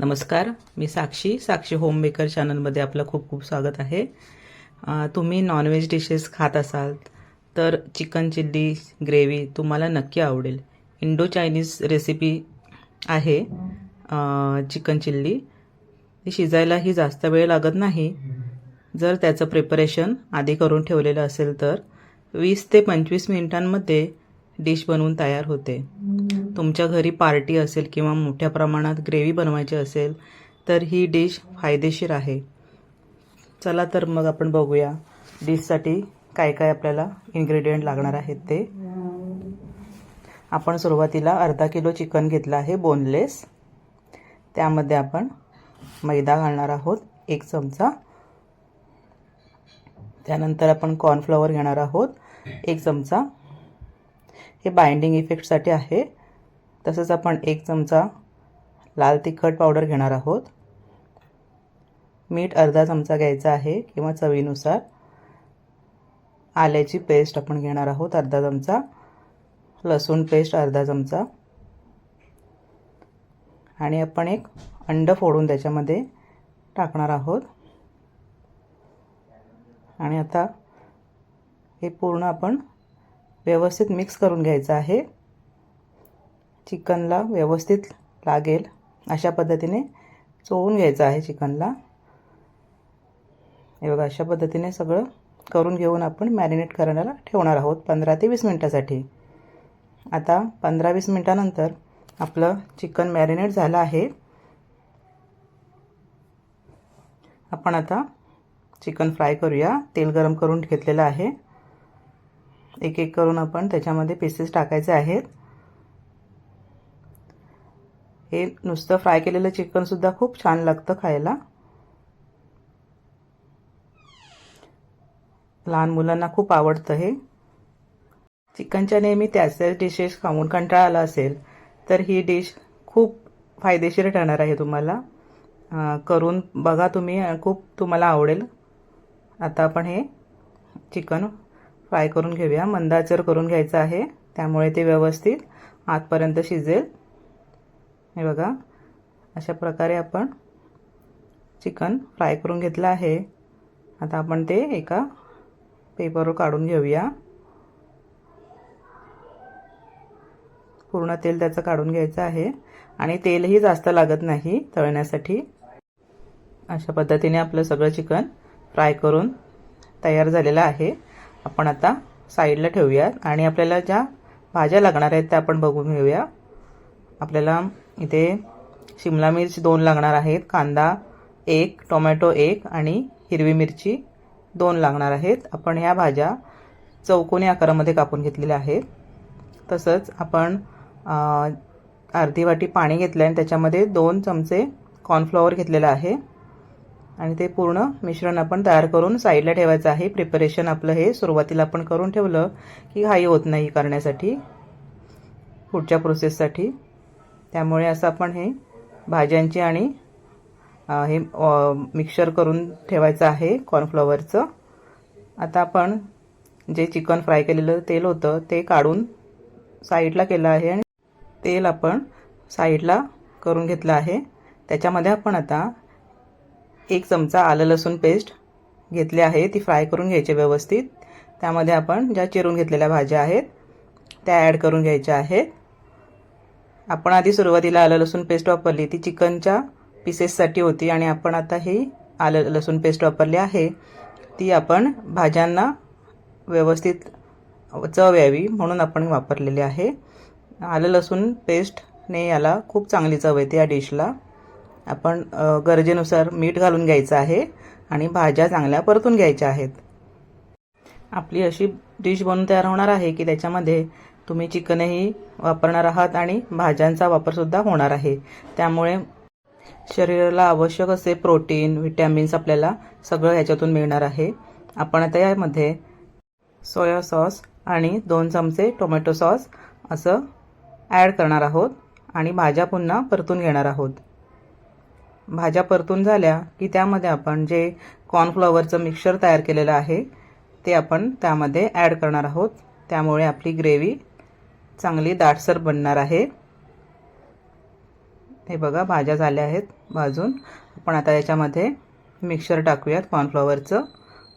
नमस्कार मी साक्षी साक्षी होममेकर चॅनलमध्ये आपलं खूप खूप स्वागत आहे. तुम्ही नॉनव्हेज डिशेस खात असाल तर चिकन चिल्ली ग्रेव्ही तुम्हाला नक्की आवडेल. इंडो चायनीज रेसिपी आहे चिकन चिल्ली ती शिजायलाही जास्त वेळ लागत नाही. जर त्याचं प्रिपरेशन आधी करून ठेवलेलं असेल तर वीस ते पंचवीस मिनिटांमध्ये डिश बनवून तयार होते. तुमच्या घरी पार्टी असेल किंवा मोठ्या प्रमाणात ग्रेव्ही बनवायची असेल तर ही डिश फायदेशीर आहे. चला तर मग आपण बघूया डिशसाठी काय काय आपल्याला इन्ग्रेडियंट लागणार आहेत ते. आपण सुरुवातीला अर्धा किलो चिकन घेतलं आहे बोनलेस त्यामध्ये आपण मैदा घालणार आहोत एक चमचा. त्यानंतर आपण कॉर्नफ्लॉवर घेणार आहोत एक चमचा. हे बाइंडिंग इफेक्टसाठी आहे. तसंच आपण एक चमचा लाल तिखट पावडर घेणार आहोत. मीठ अर्धा चमचा घ्यायचा आहे किंवा चवीनुसार. आल्याची पेस्ट आपण घेणार आहोत अर्धा चमचा. लसूण पेस्ट अर्धा चमचा. आणि आपण एक अंड फोडून त्याच्यामध्ये टाकणार आहोत. आणि आता हे पूर्ण आपण व्यवस्थित मिक्स करून घ्यायचं आहे. चिकनला व्यवस्थित लागेल. अशा पद्धतीने चोळून घ्यायचं आहे चिकनला. हे बघा अशा पद्धतीने सगळं करून घेऊन आपण मॅरिनेट करायला ठेवणार आहोत पंधरा ते वीस मिनटासाठी. आता पंधरा वीस मिनटानंतर आपलं चिकन मॅरिनेट झालं आहे. आपण आता चिकन फ्राय करूया. तेल गरम करून घेतलेलं आहे. एक एक करून आपण त्याच्यामध्ये पीसेस टाकायचे आहेत. हे नुसतं फ्राय केलेलं चिकनसुद्धा खूप छान लागतं खायला. लहान मुलांना खूप आवडतं हे. चिकनच्या नेहमी त्याच त्याच डिशेस खाऊन कंटाळा आला असेल तर ही डिश खूप फायदेशीर ठरणार आहे तुम्हाला. करून बघा तुम्ही खूप तुम्हाला आवडेल. आता आपण हे चिकन फ्राय करून घेऊया. मंदाचर करून घ्यायचं आहे त्यामुळे ते व्यवस्थित आतपर्यंत शिजेल. हे बघा. अशा प्रकारे आपण चिकन फ्राय करून घेतलं आहे. आता आपण ते एका पेपरवर काढून घेऊया. पूर्ण तेल त्याचं काढून घ्यायचं आहे. आणि तेलही जास्त लागत नाही तळण्यासाठी. अशा पद्धतीने आपलं सगळं चिकन फ्राय करून तयार झालेलं आहे. आपण आता साईडला ठेवूयात. आणि आपल्याला ज्या भाज्या लागणार आहेत त्या आपण बघून घेऊया. आपल्याला इथे शिमला मिरची दोन लागणार आहेत कांदा एक टोमॅटो एक आणि हिरवी मिरची दोन लागणार आहेत. आपण ह्या भाज्या चौकोनी आकारामध्ये कापून घेतलेल्या आहेत. तसंच आपण अर्धी वाटी पाणी घेतलं आणि त्याच्यामध्ये दोन चमचे कॉर्नफ्लॉवर घेतलेलं आहे. आणि ते पूर्ण मिश्रण आपण तयार करून साईडला ठेवायचं आहे. प्रिपरेशन आपलं हे सुरुवातीला आपण करून ठेवलं की घाई होत नाही करण्यासाठी पुढच्या प्रोसेससाठी त्यामुळे असं आपण हे भाज्यांची आणि हे मिक्सर करून ठेवायचं आहे कॉर्नफ्लॉवरचं आता आपण जे चिकन फ्राय केलेलं तेल होतं ते काढून साईडला केलं आहे आणि तेल आपण साईडला करून घेतलं आहे. त्याच्यामध्ये आपण आता एक चमचा आलं लसूण पेस्ट घेतली आहे. ती फ्राय करून घ्यायची व्यवस्थित. त्यामध्ये आपण ज्या चिरून घेतलेल्या भाज्या आहेत त्या ॲड करून घ्यायच्या आहेत. आपण आधी सुरुवातीला आलं लसूण पेस्ट वापरली. ती चिकनच्या पीसेससाठी होती आणि आपण आता ही आलं लसूण पेस्ट वापरली आहे. ती आपण भाज्यांना व्यवस्थित चव यावी म्हणून आपण वापरलेली आहे. आलं लसूण पेस्टने याला खूप चांगली चव येते या डिशला आपण गरजेनुसार मीठ घालून घ्यायचं आहे आणि भाज्या चांगल्या परतून घ्यायच्या आहेत. आपली अशी डिश बनून तयार होणार आहे की त्याच्यामध्ये तुम्ही चिकनही वापरणार आहात आणि भाज्यांचा वापरसुद्धा होणार आहे. त्यामुळे शरीराला आवश्यक असे प्रोटीन विटॅमिन्स आपल्याला सगळं ह्याच्यातून मिळणार आहे. आपण आता यामध्ये सोया सॉस आणि दोन चमचे टोमॅटो सॉस असं ॲड करणार आहोत आणि भाज्या पुन्हा परतून घेणार आहोत. भाज्या परतून झाल्या की त्यामध्ये आपण जे कॉर्नफ्लॉवरचं मिक्सर तयार केलेलं आहे ते आपण त्यामध्ये ॲड करणार आहोत. त्यामुळे आपली ग्रेव्ही चांगली दाटसर बनणार आहे. हे बघा भाज्या झाल्या आहेत भाजून. आपण आता याच्यामध्ये मिक्सर टाकूयात कॉर्नफ्लॉवरचं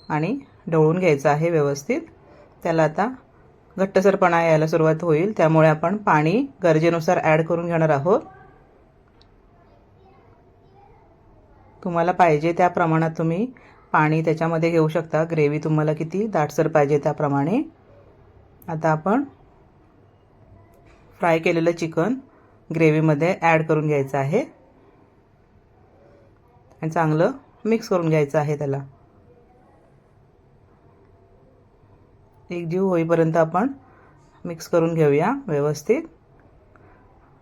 आणि ढवळून घ्यायचं आहे व्यवस्थित. त्याला आता घट्टसरपणा यायला सुरुवात होईल. त्यामुळे आपण पाणी गरजेनुसार ॲड करून घेणार आहोत. तुम्हाला पाहिजे त्या प्रमाणात तुम्ही पाणी त्याच्यामध्ये घेऊ शकता. ग्रेव्ही तुम्हाला किती दाटसर पाहिजे त्याप्रमाणे. आता आपण फ्राय केलेलं चिकन ग्रेव्हीमध्ये ॲड करून घ्यायचं आहे. आणि चांगलं मिक्स करून घ्यायचं आहे त्याला. एक जीव होईपर्यंत आपण मिक्स करून घेऊया व्यवस्थित.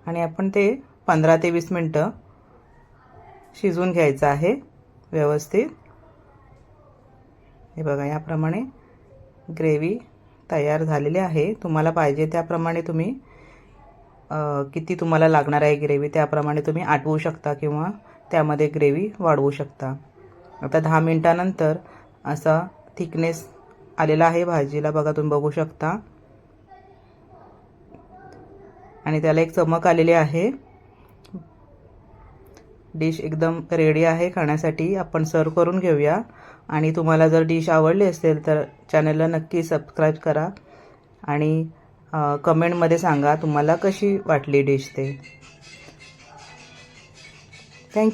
आणि आपण ते पंधरा ते वीस मिनटं शिजवून घ्यायचं आहे व्यवस्थित. हे बघा याप्रमाणे ग्रेव्ही तयार झालेली आहे. तुम्हाला पाहिजे त्याप्रमाणे तुम्ही किती तुम्हाला लागणार आहे ग्रेव्ही त्याप्रमाणे तुम्ही आटवू शकता किंवा त्यामध्ये ग्रेव्ही वाढवू शकता. आता दहा मिनटानंतर असा थिकनेस आलेला आहे भाजीला बघा तुम्ही बघू शकता. आणि त्याला एक चमक आलेली आहे. डिश एकदम रेडी आहे खाण्यासाठी. आपण सर्व करून घेऊया. आणि तुम्हाला जर डिश आवडली असेल तर चॅनलला नक्की सबस्क्राईब करा. आणि कमेंटमध्ये सांगा तुम्हाला कशी वाटली डिश ते.